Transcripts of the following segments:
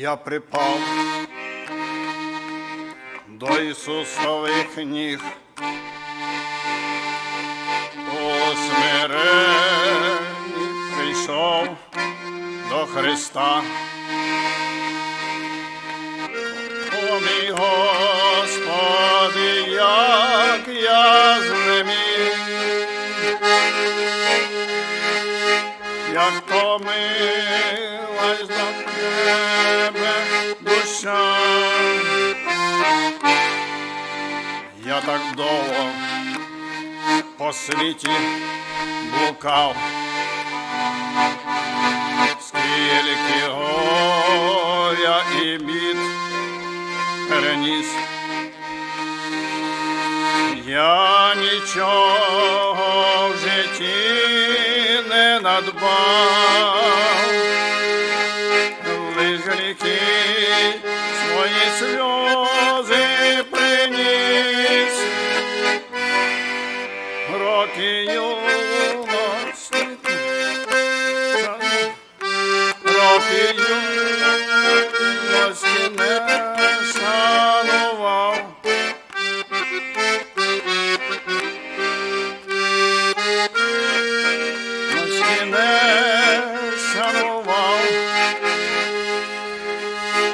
я припав до Ісусових ніг. У смиренні прийшов до Христа. О мій Господи, як я як томилась до тебе душа. Я так довго по світі блукав, скільки горя і бід переніс. Я нічого в житті надбав, гріхи свої сльози шанував,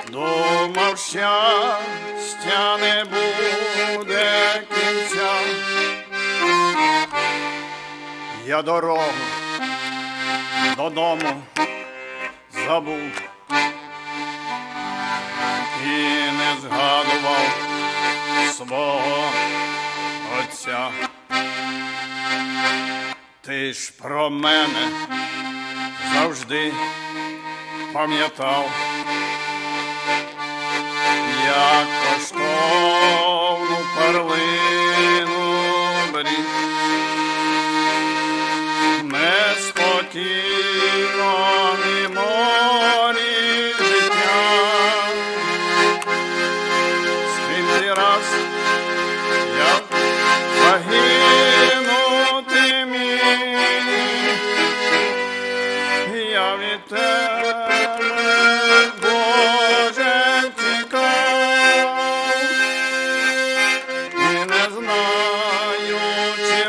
думав, щастя не буде кінця. Я дорогу додому забув і не згадував свого отця. Ти ж про мене завжди пам'ятав, як коштовну перлину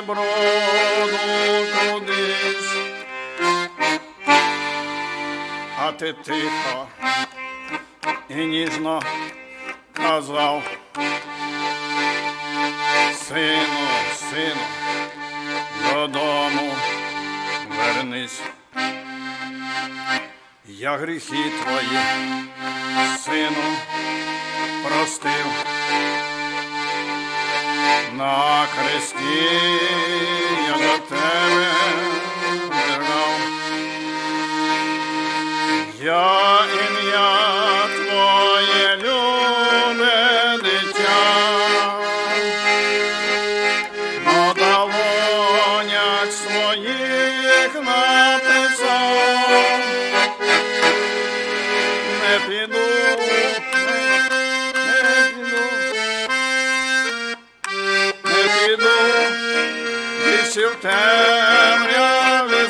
броду кудись, а ти тихо і ніжно казав. Сину, сину, додому вернись. Я гріхи твої, сину, простив. На хресті не піду, не піду, не піду, більше в темряві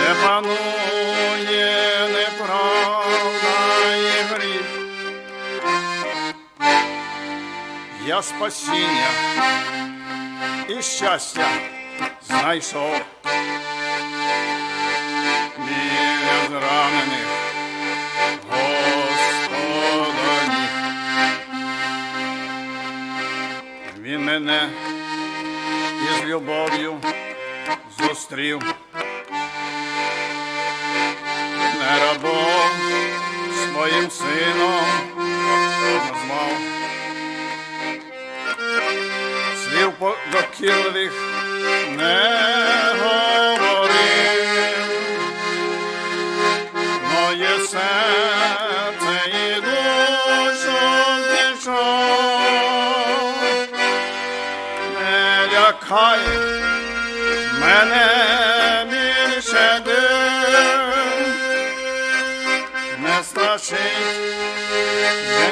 де панує неправда. Я спасіння і щастя знайшов біля зранених Господа. Він мене із любов'ю зустрів. Не рабом своїм сином назвав. слів по- докірливих не Не лякай мене більше дим, не страшить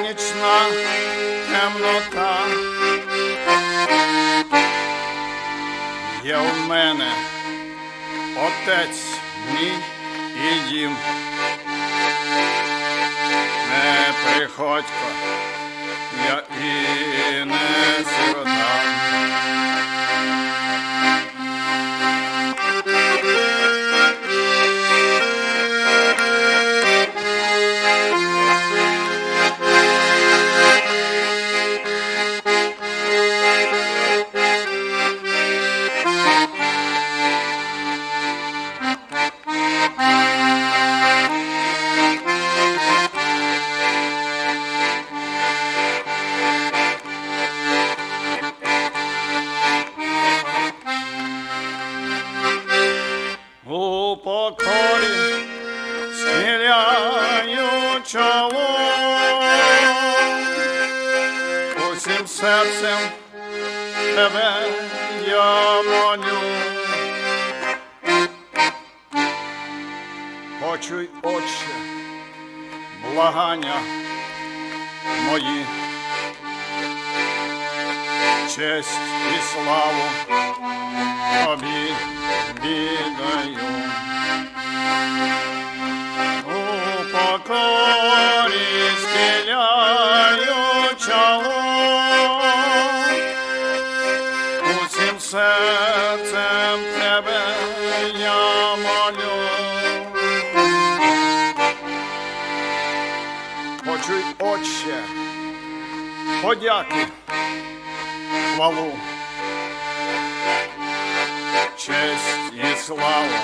нічна темнота. Є у мене отець мій і дім. Не приходько, я і схиляю чоло, усім серцем тебе я молю. Почуй, Отче, благання мої, честь і славу тобі серцем тебе я молю. Подяки, хвалу, честь і славу